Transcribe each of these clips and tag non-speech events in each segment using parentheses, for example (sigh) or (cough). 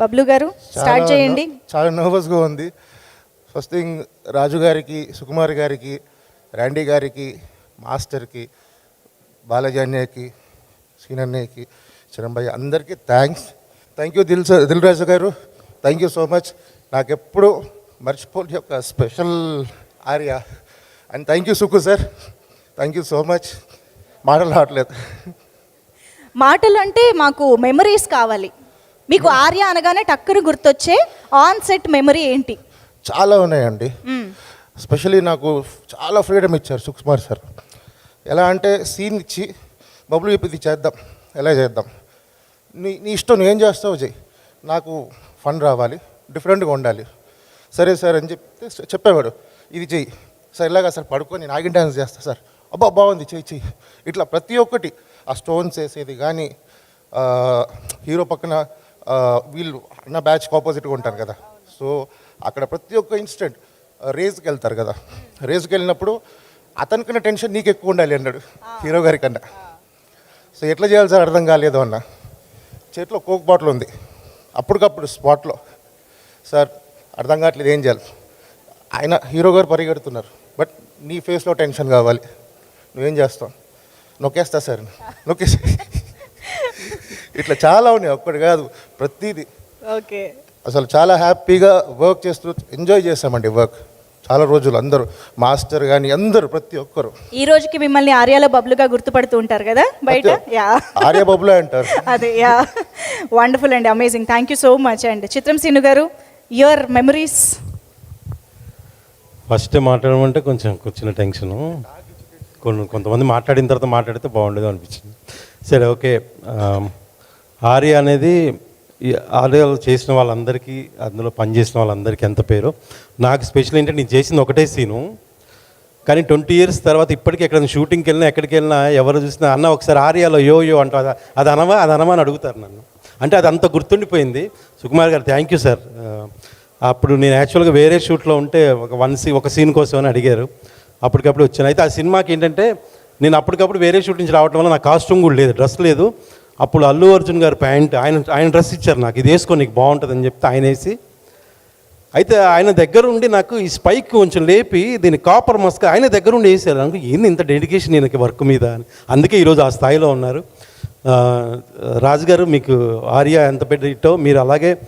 బబ్లు గారు స్టార్ట్ చేయండి. చాలా నర్వస్గా ఉంది. ఫస్ట్ థింగ్ రాజు గారికి సుకుమార్ గారికి ర్యాండీ గారికి మాస్టర్కి బాలాజీ అన్నయ్యకి సీనన్నయ్యకి చిరంభయ్య అందరికీ thanks. Thank you Dil Dil Raju గారు. Thank you so much. నాకు ఎప్పుడు మర్చిపోని ఒక special Arya. And thank you Suku sir. Thank you so much. మాటలు రావట్లేదు. మాటలు అంటే మాకు మెమరీస్ కావాలి. మీకు ఆర్య అనగానే టక్కున గుర్తొచ్చే ఆన్ సెట్ మెమరీ ఏంటి? చాలా ఉన్నాయండి. స్పెషలీ నాకు చాలా ఫ్రీడమ్ ఇచ్చారు సుకుమార్ సార్. ఎలా అంటే సీన్ ఇచ్చి బబులు చెప్పి చేద్దాం ఎలా చేద్దాం? నీ నీ ఇష్టం నువ్వేం చేస్తావు చెయ్యి నాకు ఫన్ రావాలి డిఫరెంట్గా ఉండాలి. సరే సార్ అని చెప్తే చెప్పేవాడు. ఇది చెయ్యి సార్ ఇలాగా సార్ పడుకొని నేను ఆగిన డ్యాన్స్ చేస్తా సార్. అబ్బా బాగుంది చెయ్యి చెయ్యి ఇట్లా ప్రతి ఒక్కటి ఆ స్టోన్స్ వేసేది కానీ హీరో పక్కన వీళ్ళు అన్న బ్యాచ్కి ఆపోజిట్గా ఉంటారు కదా. సో అక్కడ ప్రతి ఒక్క ఇన్స్టెంట్ రేస్కి వెళ్తారు కదా. రేస్కి వెళ్ళినప్పుడు అతనికన్నా టెన్షన్ నీకు ఎక్కువ ఉండాలి అన్నాడు హీరో గారి కన్నా. సో ఎట్లా చేయాలి సార్? అర్థం కాలేదు అన్న. చేతిలో కోక్ బాటిల్ ఉంది. అప్పటికప్పుడు స్పాట్లో సార్ అర్థం కావట్లేదు ఏం చేయాలి? ఆయన హీరో గారు పరిగెడుతున్నారు. బట్ నీ ఫేస్లో టెన్షన్ కావాలి. నువ్వేం చేస్తావు? నొక్కేస్తా సార్. నొక్కేసి (laughs) ఇట్లా చాలా ఉన్నాయి. ఒక్కటి కాదు. ప్రతిదీ. ఓకే. అసలు చాలా హ్యాపీగా వర్క్ చేస్తూ ఎంజాయ్ చేస్తామండి వర్క్. చాలా రోజులు అందరూ మాస్టర్ కానీ అందరూ ప్రతి ఒక్కరు. ఈ రోజుకి మిమ్మల్ని ఆర్యాలో బబ్లుగా గుర్తుపడుతూ ఉంటారు కదా బయట? యా. ఆర్య బబులే అంటారు. అదే యా. వండర్ఫుల్ అండి amazing thank you so much and. Chitram Seenu గారు యువర్ మెమరీస్ ఫస్ట్ మాట్లాడమంటే కొంచెం కూర్చున్న టెన్షను. కొన్ని కొంతమంది మాట్లాడిన తర్వాత మాట్లాడితే బాగుండేది అనిపించింది. సరే ఓకే. ఆర్య అనేది ఈ చేసిన వాళ్ళందరికీ అందులో పనిచేసిన వాళ్ళందరికీ ఎంత పేరు? నాకు స్పెషల్ ఏంటంటే నేను చేసింది ఒకటే సీను. కానీ ట్వంటీ ఇయర్స్ తర్వాత ఇప్పటికీ ఎక్కడ షూటింగ్కి వెళ్ళినా ఎక్కడికి వెళ్ళినా ఎవరు చూసినా అన్న ఒకసారి ఆర్యాలో యో యో అంటూ అది అది అనవా అది అనవా అని అడుగుతారు నన్ను. అంటే అది అంత గుర్తుండిపోయింది. సుకుమార్ గారు థ్యాంక్ యూ సార్. అప్పుడు నేను యాక్చువల్గా వేరే షూట్లో ఉంటే ఒక వన్ సీ ఒక సీన్ కోసం అని అడిగారు. అప్పటికప్పుడు వచ్చాను. అయితే ఆ సినిమాకి ఏంటంటే నేను అప్పటికప్పుడు వేరే షూట్ నుంచి రావడం వల్ల నాకు కాస్ట్యూమ్ కూడా లేదు డ్రెస్ లేదు. అప్పుడు అల్లు అర్జున్ గారు ప్యాంట్ ఆయన ఆయన డ్రెస్ ఇచ్చారు నాకు ఇది వేసుకో నీకు బాగుంటుందని చెప్తే ఆయన వేసి. అయితే ఆయన దగ్గర ఉండి నాకు ఈ స్పైక్ కొంచెం లేపి దీని కాపర్ మస్క్ ఆయన దగ్గర ఉండి వేసారు అనుకో ఏంది ఇంత డెడికేషన్ ఈయనకి వర్క్ మీద? అని అందుకే ఈరోజు ఆ స్థాయిలో ఉన్నారు. రాజుగారు రాజు గారు మీకు ఆర్య ఎంత పెద్ద ఇట్టో మీరు అలాగే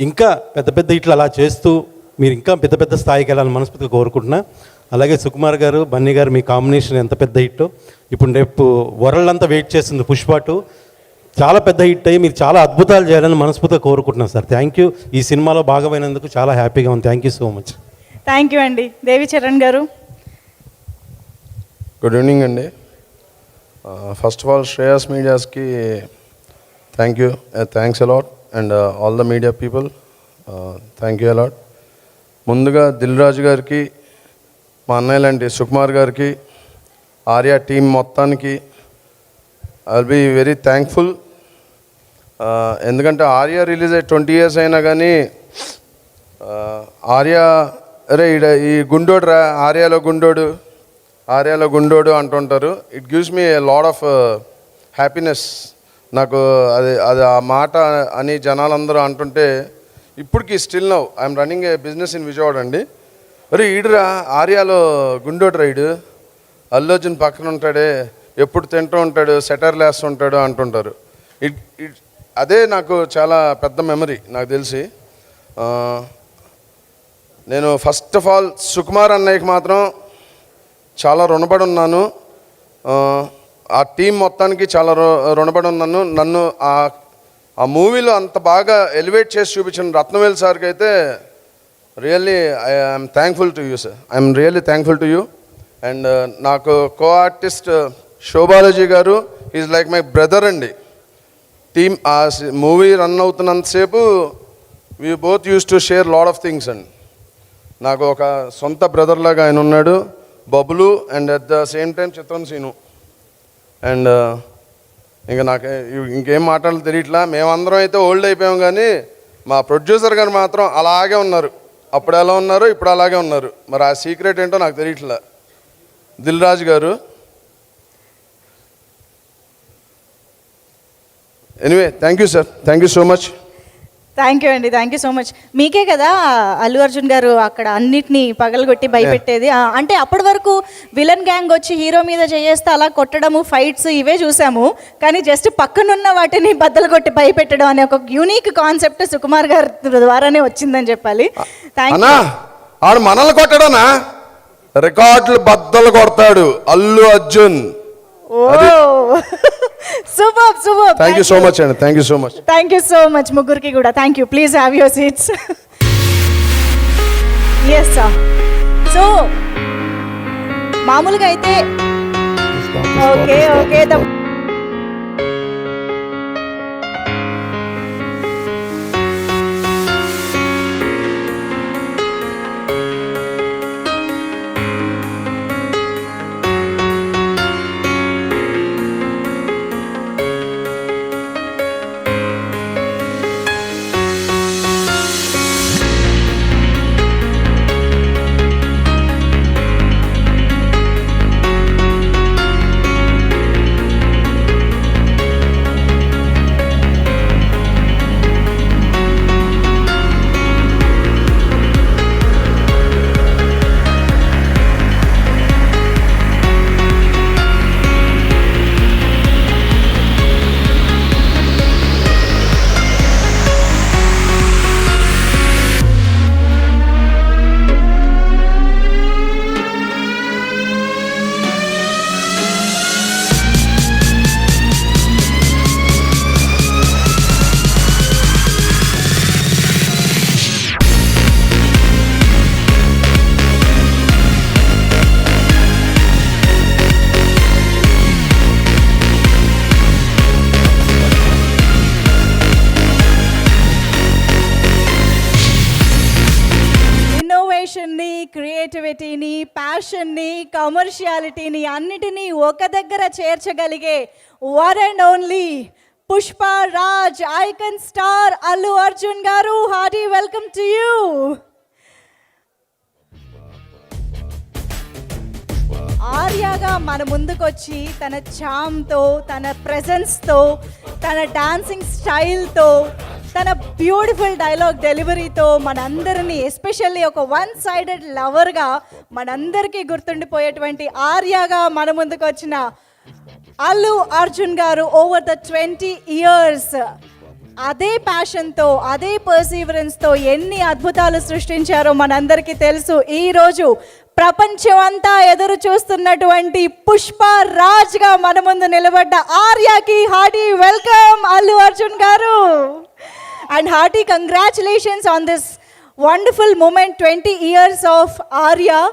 ఇంకా పెద్ద పెద్ద ఇట్లు అలా చేస్తూ మీరు ఇంకా పెద్ద పెద్ద స్థాయికి వెళ్ళాలని మనస్ఫూర్తిగా కోరుకుంటున్నా. అలాగే సుకుమార్ గారు బన్నీ గారు మీ కాంబినేషన్ ఎంత పెద్ద హిట్టో. ఇప్పుడు రేపు వరల్డ్ అంతా వెయిట్ చేస్తుంది పుష్ప టూ. చాలా పెద్ద హిట్ అయ్యి మీరు చాలా అద్భుతాలు చేయాలని మనస్ఫూర్తిగా కోరుకుంటున్నాను సార్. థ్యాంక్ యూ ఈ సినిమాలో భాగమైనందుకు చాలా హ్యాపీగా ఉంది. Thank you so much thank you అండి. దేవి చరణ్ గారు. గుడ్ ఈవినింగ్ అండి. First of all Shreyas మీడియాస్కి thank you thanks a lot and all the media people thank you a lot ముందుగా దిల్ రాజు గారికి మా అన్నయ్య లాంటి సుకుమార్ గారికి ఆర్యా టీం మొత్తానికి ఐ బి వెరీ థ్యాంక్ఫుల్ ఎందుకంటే ఆర్యా రిలీజ్ అయ్యి ట్వంటీ ఇయర్స్ అయినా కానీ uh, ఆర్య అరే ఈడ ఈ గుండోడు రా ఆర్యాలో గుండోడు ఆర్యాలో గుండోడు అంటుంటారు. It gives me lot of happiness నాకు అది అది ఆ మాట అని జనాలందరూ అంటుంటే ఇప్పటికి still now I'm running a business in Vijayawada అండి. అరే ఈడురా ఆర్యాలో గుండోడు రైడు అల్లు అర్జున్ పక్కన ఉంటాడే. ఎప్పుడు తింటూ ఉంటాడు సెటర్లు వేస్తుంటాడు అంటుంటారు. ఇట్ ఇట్ అదే నాకు చాలా పెద్ద మెమరీ నాకు తెలిసి. నేను ఫస్ట్ ఆఫ్ ఆల్ సుకుమార్ అన్నయ్యకి మాత్రం చాలా రుణపడి ఉన్నాను. ఆ, టీం మొత్తానికి చాలా రు రుణపడి ఉన్నాను. నన్ను ఆ ఆ మూవీలో అంత బాగా ఎలివేట్ చేసి చూపించిన రత్నవేల్ సార్కి అయితే really I'm thankful to you sir. I'm really thankful to you. And నాకు కో ఆర్టిస్ట్ శోభాలజీ గారు ఈజ్ లైక్ మై బ్రదర్ అండి. టీమ్ ఆ movie run అవుతున్నంతసేపు we both use to share lot of things and. నాకు ఒక సొంత బ్రదర్ లాగా ఆయన ఉన్నాడు Bablu and at the same time Chitram Seenu. And uh, ఇంకా నాకు ఇంకేం మాటలు తెలియట్లా మేమందరం అయితే ఓల్డ్ అయిపోయాం కానీ మా ప్రొడ్యూసర్ గారు మాత్రం అలాగే ఉన్నారు. అప్పుడు ఎలా ఉన్నారు ఇప్పుడు అలాగే ఉన్నారు. మరి ఆ సీక్రెట్ ఏంటో నాకు తెలియట్లా. దిల్ రాజు గారు anyway thank you sir thank you so much thank you అండి థ్యాంక్ యూ సో మచ్ మీకే కదా అల్లు అర్జున్ గారు అక్కడ అన్నిటినీ పగలగొట్టి భయపెట్టేది. ఆ, అంటే అప్పటి వరకు విలన్ గ్యాంగ్ వచ్చి హీరో మీద చేయేస్తే అలా కొట్టడము ఫైట్స్ ఇవే చూసాము. కానీ జస్ట్ పక్కనున్న వాటిని బద్దలు కొట్టి భయపెట్టడం అనే ఒక యూనిక్ కాన్సెప్ట్ సుకుమార్ గారి ద్వారానే వచ్చిందని చెప్పాలి. థ్యాంక్ అన్నా ఆడు మనల్ని కొట్టడానా? రికార్డులు బద్దలు కొడతాడు Allu Arjun. Oh. (laughs) Super super thank you so much అండి thank you so much thank you so much ముగ్గురికి కూడా thank you please have your seats yes so మామూలుగా అయితే ఓకే ఓకే ద క్రియేటివిటీని ప్యాషన్ని కమర్షియాలిటీని అన్నిటినీ ఒక దగ్గర చేర్చగలిగే one and only Pushpa Raj icon star Allu Arjun గారు. Hearty welcome to you. ఆర్యాగా మన ముందుకొచ్చి తన చామ్తో తన ప్రెజెన్స్తో తన డాన్సింగ్ స్టైల్తో తన బ్యూటిఫుల్ డైలాగ్ డెలివరీతో మనందరినీ ఎస్పెషల్లీ ఒక వన్ సైడెడ్ లవర్గా మనందరికీ గుర్తుండిపోయేటువంటి ఆర్యాగా మన ముందుకు వచ్చిన అల్లు అర్జున్ గారు ఓవర్ ద ట్వంటీ ఇయర్స్ అదే ప్యాషన్తో అదే పర్సీవరెన్స్తో ఎన్ని అద్భుతాలు సృష్టించారో మనందరికీ తెలుసు. ఈరోజు ప్రపంచం అంతా ఎదురు చూస్తున్నటువంటి పుష్ప రాజ్గా మన ముందు నిలబడ్డ ఆర్యాకి హార్టీ వెల్కమ్ అల్లు అర్జున్ గారు. And hearty congratulations on this wonderful moment, 20 years of Arya.